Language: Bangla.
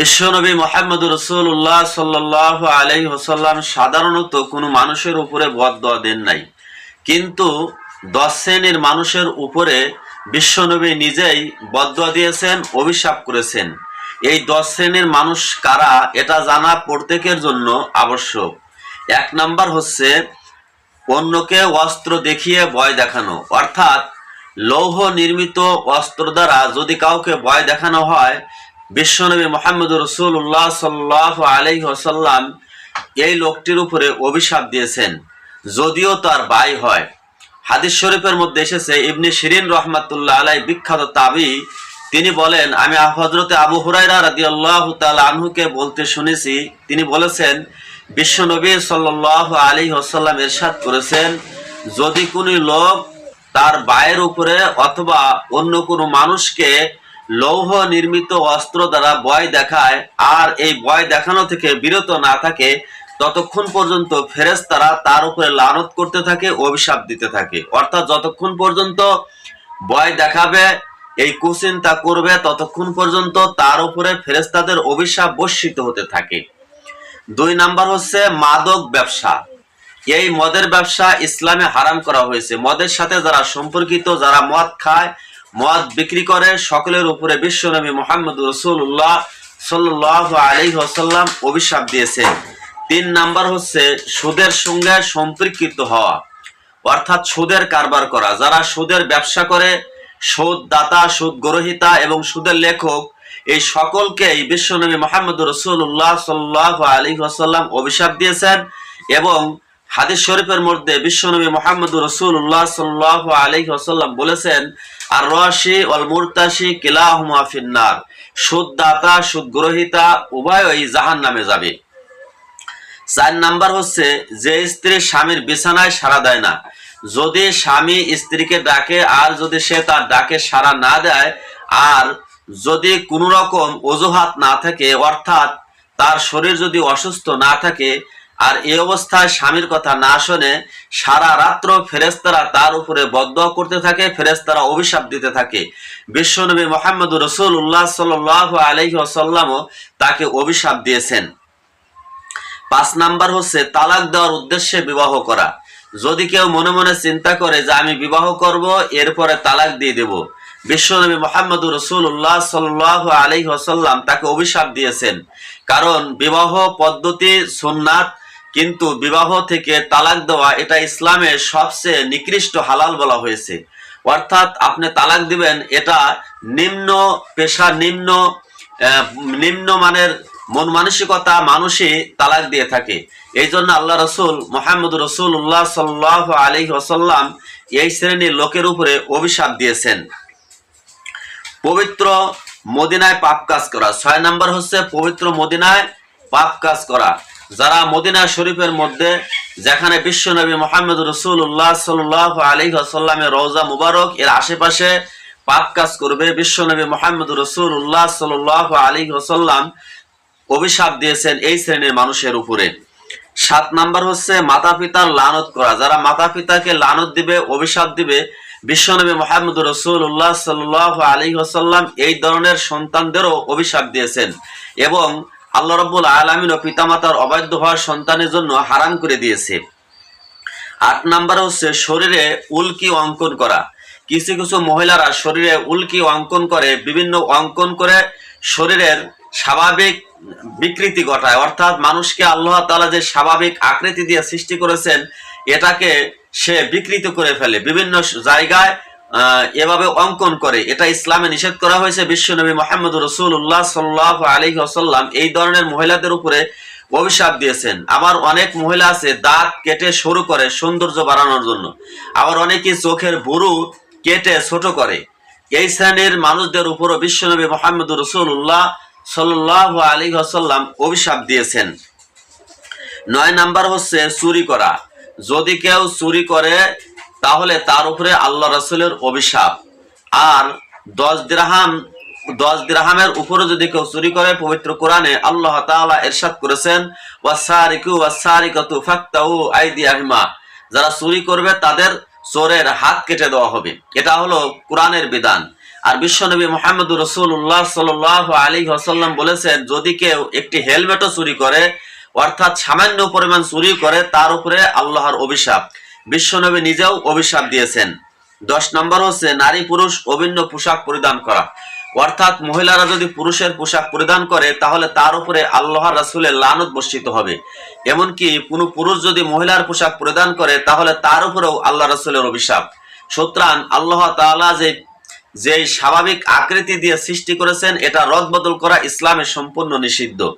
বিশ্বনবী মোহাম্মদ রসুল্লাহ সাল্লাহ আলাই হোসাল্লাম সাধারণত কোনো মানুষের উপরে বদয়া দেন নাই। কিন্তু দশ শ্রেণির মানুষের উপরে বিশ্বনবী নিজেই বদয়া দিয়েছেন, অভিশাপ করেছেন। এই দশ শ্রেণির মানুষ কারা, এটা জানা প্রত্যেকের জন্য আবশ্যক। এক নাম্বার হচ্ছে অন্যকে অস্ত্র দেখিয়ে ভয় দেখানো। অর্থাৎ লৌহ নির্মিত অস্ত্র দ্বারা যদি কাউকে ভয় দেখানো হয় বিশ্বনবী মোহাম্মদ রসুল্লাহ সাল্লাহ আলহি আসাল্লাম এই লোকটির উপরে অভিশাপ দিয়েছেন, যদিও তার ভাই হয়। হাদিস শরীফের মধ্যে এসেছে, ইবনে শিরিন রহমাতুল্লাহ আলাই বিখ্যাত তাবি, তিনি বলেন, আমি হজরতে আবু হুরাইরা রাদি আল্লাহ আনহুকে বলতে শুনেছি, তিনি বলেছেন বিশ্বনবী সাল্লাহ আলী আসাল্লাম এরশাদ করেছেন, যদি কোনো লোক তার বায়ের উপরে অথবা অন্য কোনো মানুষকে লৌহ নির্মিত অস্ত্র দ্বারা ভয় দেখায়, আর এই ভয় দেখানো থেকে বিরত না থাকে, ততক্ষণ পর্যন্ত ফেরেশতারা তার উপরে লানত করতে থাকে, অভিশাপ দিতে থাকে। অর্থাৎ যতক্ষণ পর্যন্ত ভয় দেখাবে, এই কুচিন্তা করবে, ততক্ষণ পর্যন্ত তার উপরে ফেরেশতাদের অভিশাপ বর্ষিত হতে থাকে। দুই নাম্বার হচ্ছে মাদক ব্যবসা। এই মদের ব্যবসা ইসলামে হারাম করা হয়েছে। মদের সাথে যারা সম্পর্কিত, যারা মদ খায় মদ বিক্রি করে, সকলের উপরে বিশ্বনবী মোহাম্মদ রসুল্লাহ সাল্লাহ আলী আসাল্লাম অভিশাপ দিয়েছেন তিন নাম্বার হচ্ছে সুদের সঙ্গে সম্পৃক্ত হওয়া, অর্থাৎ সুদের কারবার করা। যারা সুদের ব্যবসা করে সুদ দাতা সুদ গ্রহিতা এবং সুদের লেখক, এই সকলকেই বিশ্বনবী মোহাম্মদ রসুল্লাহ সাল্লাহ আলী আসাল্লাম অভিশাপ দিয়েছেন এবং হাদিস শরীফের মধ্যে বিশ্বনবী মোহাম্মদ রসুল্লাহ সাল্লাহ আলী আসাল্লাম বলেছেন আর রশি অল মুরতাসি কিলাহুমা ফিন্নার। সুদ দাতা সুদ গ্রহিতা উভয়ই জাহান নামে যাবে। চার নাম্বার হচ্ছে, যে স্ত্রী স্বামীর বিছানায় সাড়া দেয় না। যদি স্বামী স্ত্রীকে ডাকে, আর যদি সে তার ডাকে সাড়া না দেয়, আর যদি কোনো রকম অজুহাত না থাকে, অর্থাৎ তার শরীর যদি অসুস্থ না থাকে আর এই অবস্থায় স্বামীর কথা না শোনে সারা রাত্র ফেরেস্তারা তার উপরে বদ্ধ করতে থাকে ফেরেস্তারা অভিশাপ দিতে থাকে। বিশ্বনবী মোহাম্মদ রসুল উল্লাহ সাল আলহি আসাল্লামও তাকে অভিশাপ দিয়েছেন। পাঁচ নাম্বার হচ্ছে তালাক দেওয়ার উদ্দেশ্যে বিবাহ করা। যদি কেউ মনে মনে চিন্তা করে যে আমি বিবাহ করব, এরপরে তালাক দিয়ে দেব। বিশ্বনবী মোহাম্মদ রসুল্লাহ সাল্লাহ আলি আসাল্লাম তাকে অভিশাপ দিয়েছেন। কারণ বিবাহ পদ্ধতি, সুন্নাত কিন্তু বিবাহ থেকে তালাক দেওয়া এটা ইসলামের সবচেয়ে নিকৃষ্ট হালাল বলা হয়েছে। অর্থাৎ আপনি তালাক দিবেন, এটা নিম্ন পেশা, নিম্ন নিম্ন মানের মন মানসিকতা মানুষই তালাক দিয়ে থাকে। এই জন্য আল্লাহ রসুল মোহাম্মদ রসুল উল্লাহ সাল্লাহ আলী ওসাল্লাম এই শ্রেণির লোকের উপরে অভিশাপ দিয়েছেন। পবিত্র মদিনায় পাপ কাজ করা। ছয় নম্বর হচ্ছে পবিত্র মদিনায় পাপ কাজ করা। যারা মদিনা শরীফের মধ্যে, যেখানে বিশ্বনবী মোহাম্মদ রসুল উল্লাহ সাল্লাহ আলী রওজা মুবারক, এর আশেপাশে পাপ কাজ করবে বিশ্বনবী মোহাম্মদ রসুল উল্লাহ সাল্লাহ আলী আসাল্লাম অভিশাপ দিয়েছেন এই শ্রেণির মানুষের উপরে। সাত নাম্বার হচ্ছে মাতা পিতার লানত করা। যারা মাতা পিতাকে লানত দিবে, অভিশাপ দিবে বিশ্বনবী মোহাম্মদ রসুল উল্লাহ সাল্লাহ আলী আসাল্লাম এই ধরনের সন্তানদেরও অভিশাপ দিয়েছেন। এবং আল্লাহ রব্বুল আলমিন ও পিতামাতার অবাধ্য হওয়ার সন্তানের জন্য হারাম করে দিয়েছে। আট নাম্বার হচ্ছে শরীরে উল্কি অঙ্কন করা। কিছু কিছু মহিলারা শরীরে উল্কি অঙ্কন করে, বিভিন্ন অঙ্কন করে শরীরের স্বাভাবিক বিকৃতি ঘটায়। অর্থাৎ মানুষকে আল্লাহ তালা যে স্বাভাবিক আকৃতি দিয়ে সৃষ্টি করেছেন, এটাকে সে বিকৃত করে ফেলে। বিভিন্ন জায়গায় এভাবে অঙ্কন করে। এটা ইসলামে নিষেধ করা হয়েছে বিশ্বনবী মোহাম্মদ রসুল উল্লাহ সাল্লাহ আলী আসাল্লাম এই ধরনের মহিলাদের উপরে অভিশাপ দিয়েছেন। আবার অনেক মহিলা আছে, দাঁত কেটে সরু করে সৌন্দর্য বাড়ানোর জন্য। আবার অনেকে চোখের বুরু কেটে ছোট করে। এই শ্রেণির মানুষদের উপরও বিশ্বনবী মোহাম্মদ রসুল উল্লাহ সাল্লাহ আলী আসাল্লাম অভিশাপ দিয়েছেন। নয় নাম্বার হচ্ছে চুরি করা। যদি কেউ চুরি করে তাহলে তার উপরে আল্লাহ রসুলের অভিশাপ। আর দশ দিরহাম, দশ দিরহামের উপরে যদি কেউ চুরি করে পবিত্র কোরআনে, আল্লাহ তাআলা এরশাদ করেছেন যারা চুরি করবে, তাদের চোরের হাত কেটে দেওয়া হবে। এটা হলো কোরআনের বিধান। আর বিশ্বনবী মোহাম্মদ রসুল্লাহ সাল আলী হাসাল্লাম বলেছেন, যদি কেউ একটি হেলমেটও চুরি করে, অর্থাৎ সামান্য পরিমাণ চুরি করে, তার উপরে আল্লাহর অভিশাপ। বিশ্বনবী নিজেও অভিশাপ দিয়েছেন। দশ নম্বর হচ্ছে নারী পুরুষ অভিন্ন পোশাক পরিধান করা। অর্থাৎ মহিলারা যদি পুরুষের পোশাক পরিধান করে, তাহলে তার উপরে আল্লাহ রাসুলের লানত বর্ষিত হবে। এমনকি কোনো পুরুষ যদি মহিলার পোশাক পরিধান করে, তাহলে তার উপরেও আল্লাহ রাসুলের অভিশাপ। সুতরাং আল্লাহ তাআলা যে যে স্বাভাবিক আকৃতি দিয়ে সৃষ্টি করেছেন, এটা রদবদল করা ইসলামের সম্পূর্ণ নিষিদ্ধ।